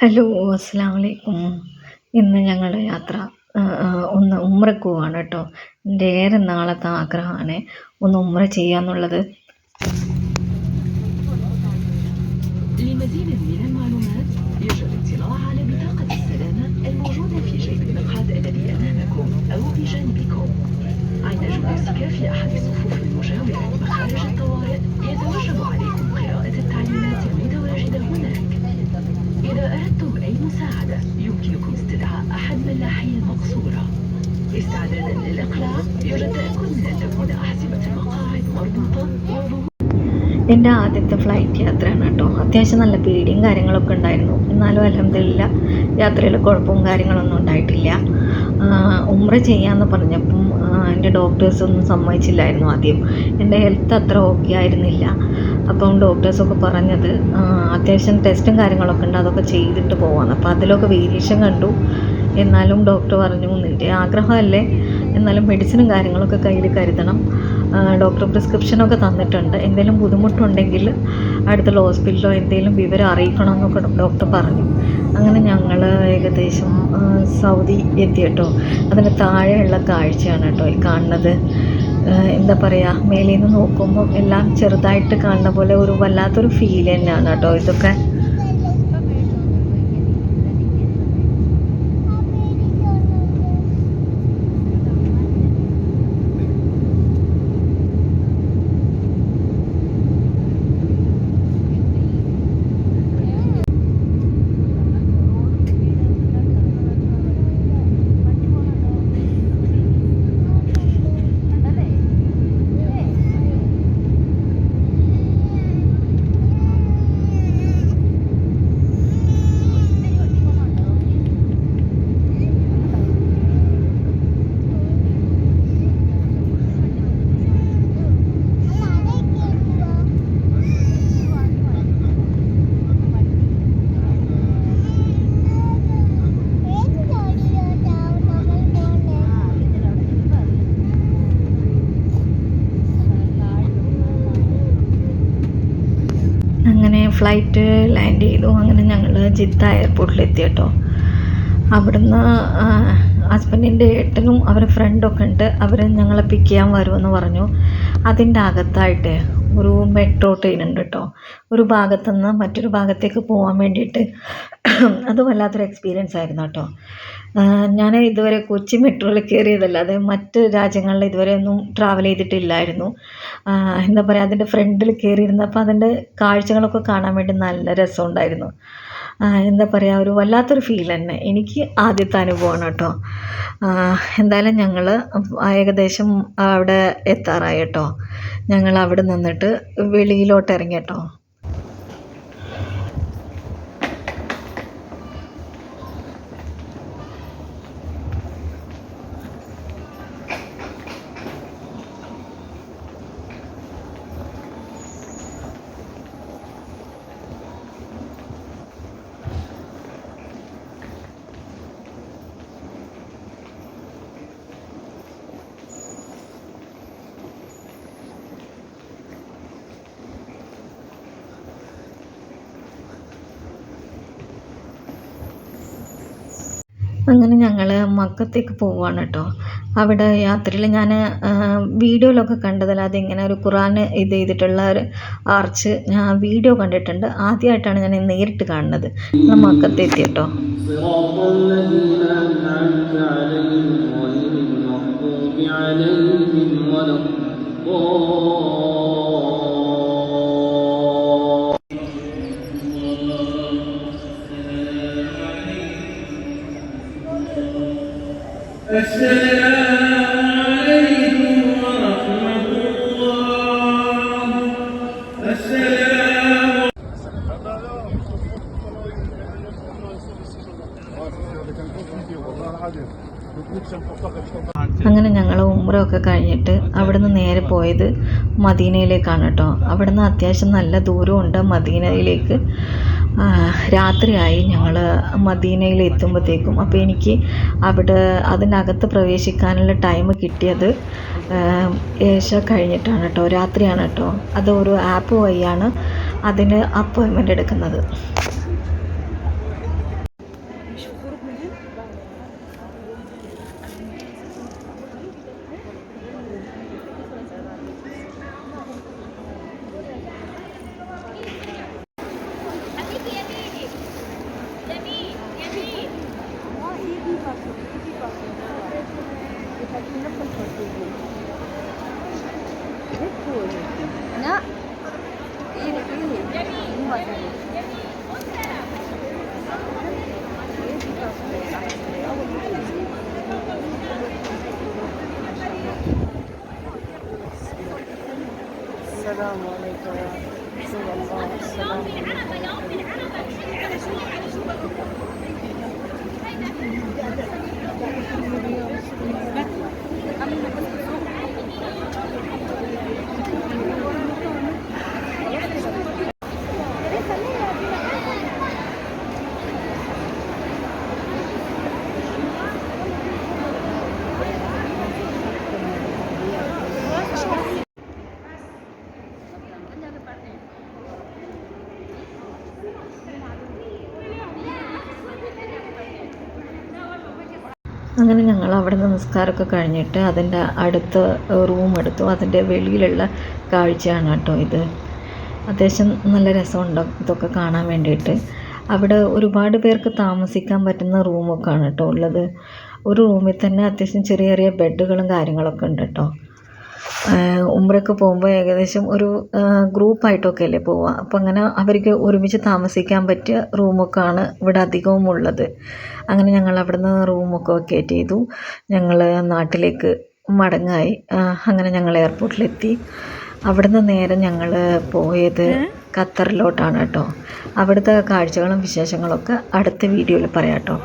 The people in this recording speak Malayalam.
ഹലോ അസ്സാം വലൈക്കും ഇന്ന് ഞങ്ങളുടെ യാത്ര ആ, ആ, ഒന്ന് ഉമ്രക്ക് പോവാണ് കേട്ടോ എൻ്റെ ഏറെ നാളത്തെ ആഗ്രഹമാണ് ഒന്ന് ഉമ്ര ചെയ്യാന്നുള്ളത് لمزيد من المعلومات يرجى الاطلاع على بطاقة السلامة الموجودة في جيب المقعد الذي أمامكم أو بجانبكم عند جلوسك في أحد الصفوف المجاورة لمخارج الطوارئ يتوجب عليكم ملاحي المقصورة استعدادا للإقلاع يرجى التأكد من أن تكون أحزمة المقاعد مربوطة وظهور എൻ്റെ ആദ്യത്തെ ഫ്ലൈറ്റ് യാത്രയാണ് കേട്ടോ അത്യാവശ്യം നല്ല പേടിയും കാര്യങ്ങളൊക്കെ ഉണ്ടായിരുന്നു എന്നാലും അലഹമില്ല യാത്രയിൽ കുഴപ്പവും കാര്യങ്ങളൊന്നും ഉണ്ടായിട്ടില്ല ആ, ഉമ്ര ചെയ്യാമെന്ന് പറഞ്ഞപ്പം ആ, എൻ്റെ ഡോക്ടേഴ്സ് ഒന്നും സമ്മതിച്ചില്ലായിരുന്നു ആദ്യം എൻ്റെ ഹെൽത്ത് അത്ര ഓക്കെ ആയിരുന്നില്ല അപ്പം ഡോക്ടേഴ്സൊക്കെ പറഞ്ഞത് ആ, അത്യാവശ്യം ടെസ്റ്റും കാര്യങ്ങളൊക്കെ ഉണ്ട് അതൊക്കെ ചെയ്തിട്ട് പോവാന്ന് അപ്പോൾ അതിലൊക്കെ വേരിയേഷൻ കണ്ടു എന്നാലും ഡോക്ടർ പറഞ്ഞു നിന്റെ ആഗ്രഹമല്ലേ? എന്നാലും മെഡിസിനും കാര്യങ്ങളൊക്കെ കയ്യിൽ കരുതണം. ഡോക്ടർ പ്രിസ്ക്രിപ്ഷനൊക്കെ തന്നിട്ടുണ്ട്. എന്തെങ്കിലും ബുദ്ധിമുട്ടുണ്ടെങ്കിൽ അടുത്തുള്ള ഹോസ്പിറ്റലോ എന്തെങ്കിലും വിവരം അറിയിക്കണമെന്നൊക്കെ ഡോക്ടർ പറഞ്ഞു. അങ്ങനെ ഞങ്ങൾ ഏകദേശം സൗദി എത്തി കേട്ടോ അതിന് താഴെയുള്ള കാഴ്ചയാണ് കേട്ടോ ഈ കാണുന്നത്. എന്താ പറയുക മേലിൽ നിന്ന് നോക്കുമ്പോൾ എല്ലാം ചെറുതായിട്ട് കാണുന്ന പോലെ ഒരു വല്ലാത്തൊരു ഫീൽ തന്നെയാണ് കേട്ടോ ഇതൊക്കെ. അങ്ങനെ ഫ്ലൈറ്റ് ലാൻഡ് ചെയ്തു. അങ്ങനെ ഞങ്ങൾ ജിദ്ദ എയർപോർട്ടിലെത്തി കേട്ടോ. അവിടുന്ന് ഹസ്ബൻഡിന്റെ ഏട്ടനും അവരെ ഫ്രണ്ടൊക്കെ ഉണ്ട്. അവർ ഞങ്ങളെ പിക്ക് ചെയ്യാൻ വരുമെന്ന് പറഞ്ഞു. അതിന്റെ അകത്തായിട്ട് ഒരു മെട്രോ ട്രെയിൻ ഉണ്ട് കേട്ടോ. ഒരു ഭാഗത്തുനിന്ന് മറ്റൊരു ഭാഗത്തേക്ക് പോകാൻ വേണ്ടിയിട്ട് അത് വല്ലാത്തൊരു എക്സ്പീരിയൻസ് ആയിരുന്നു കേട്ടോ. ഞാൻ ഇതുവരെ കൊച്ചി മെട്രോയിൽ കയറിയതല്ലാതെ മറ്റ് രാജ്യങ്ങളിൽ ഇതുവരെ ഒന്നും ട്രാവൽ ചെയ്തിട്ടില്ലായിരുന്നു. എന്താ പറയുക അതിന്റെ ഫ്രണ്ടിൽ കയറിയിരുന്നപ്പോൾ അതിന്റെ കാഴ്ചകളൊക്കെ കാണാൻ വേണ്ടി നല്ല രസമുണ്ടായിരുന്നു. എന്താ പറയുക ഒരു വല്ലാത്തൊരു ഫീൽ തന്നെ. എനിക്ക് ആദ്യത്തെ അനുഭവമാണ് കേട്ടോ. എന്തായാലും ഞങ്ങൾ ഏകദേശം അവിടെ എത്താറായി കേട്ടോ. ഞങ്ങൾ അവിടെ നിന്നിട്ട് വെളിയിലോട്ട് ഇറങ്ങി കേട്ടോ. അങ്ങനെ ഞങ്ങൾ മക്കത്തേക്ക് പോവുകയാണ് കേട്ടോ അവിടെ യാത്രയിൽ ഞാൻ വീഡിയോയിലൊക്കെ കണ്ടതല്ലാതെ ഇങ്ങനെ ഒരു ഖുറാൻ ഇത് ചെയ്തിട്ടുള്ള ഒരു ആർച്ച് ഞാൻ വീഡിയോ കണ്ടിട്ടുണ്ട് ആദ്യമായിട്ടാണ് ഞാൻ നേരിട്ട് കാണുന്നത് നമ്മൾ മക്കത്തെത്തി കേട്ടോ صراط الذين أنعمت عليهم غير المغضوب عليهم ولا الضالين അങ്ങനെ ഞങ്ങൾ ഒക്കെ കഴിഞ്ഞിട്ട് അവിടുന്ന് നേരെ പോയത് മദീനയിലേക്കാണ് കേട്ടോ. അവിടുന്ന് അത്യാവശ്യം നല്ല ദൂരമുണ്ട് മദീനയിലേക്ക്. രാത്രിയായി ഞങ്ങൾ മദീനയിൽ എത്തുമ്പോഴത്തേക്കും അപ്പോൾ എനിക്ക് അവിടെ അതിനകത്ത് പ്രവേശിക്കാനുള്ള ടൈം കിട്ടിയത് ഏഷ കഴിഞ്ഞിട്ടാണ് കേട്ടോ. രാത്രിയാണ് കേട്ടോ. അത് ഒരു ആപ്പ് വഴിയാണ് അതിന് അപ്പോയിൻമെന്റ് എടുക്കുന്നത്. لا إيه إيه مو مثلا السلام عليكم رسول الله السلام عليكم അങ്ങനെ ഞങ്ങൾ അവിടെ നിന്ന് നിസ്കാരമൊക്കെ കഴിഞ്ഞിട്ട് അതിന്റെ അടുത്ത റൂം എടുത്തു. അതിന്റെ വെളിയിലുള്ള കാഴ്ചയാണ് കേട്ടോ ഇത്. അത്യാവശ്യം നല്ല രസമുണ്ടോ ഇതൊക്കെ കാണാൻ വേണ്ടിയിട്ട്. അവിടെ ഒരുപാട് പേർക്ക് താമസിക്കാൻ പറ്റുന്ന റൂമൊക്കെയാണ് കേട്ടോ ഉള്ളത്. ഒരു റൂമിൽ തന്നെ അത്യാവശ്യം ചെറിയ ചെറിയ ബെഡുകളും കാര്യങ്ങളൊക്കെ ഉണ്ട് കേട്ടോ. ഉമ്രയ്ക്ക് പോകുമ്പോൾ ഏകദേശം ഒരു ഗ്രൂപ്പായിട്ടൊക്കെ അല്ലേ പോവുക. അപ്പം അങ്ങനെ അവർക്ക് ഒരുമിച്ച് താമസിക്കാൻ പറ്റിയ റൂമൊക്കെ ആണ് ഇവിടെ അധികവും ഉള്ളത്. അങ്ങനെ ഞങ്ങൾ അവിടുന്ന് റൂമൊക്കെ വെക്കേറ്റ് ചെയ്തു. ഞങ്ങൾ നാട്ടിലേക്ക് മടങ്ങായി. അങ്ങനെ ഞങ്ങൾ എയർപോർട്ടിലെത്തി അവിടുന്ന് നേരെ ഞങ്ങൾ പോയത് ഖത്തറിലോട്ടാണ് കേട്ടോ. അവിടുത്തെ കാഴ്ചകളും വിശേഷങ്ങളൊക്കെ അടുത്ത വീഡിയോയിൽ പറയാം കേട്ടോ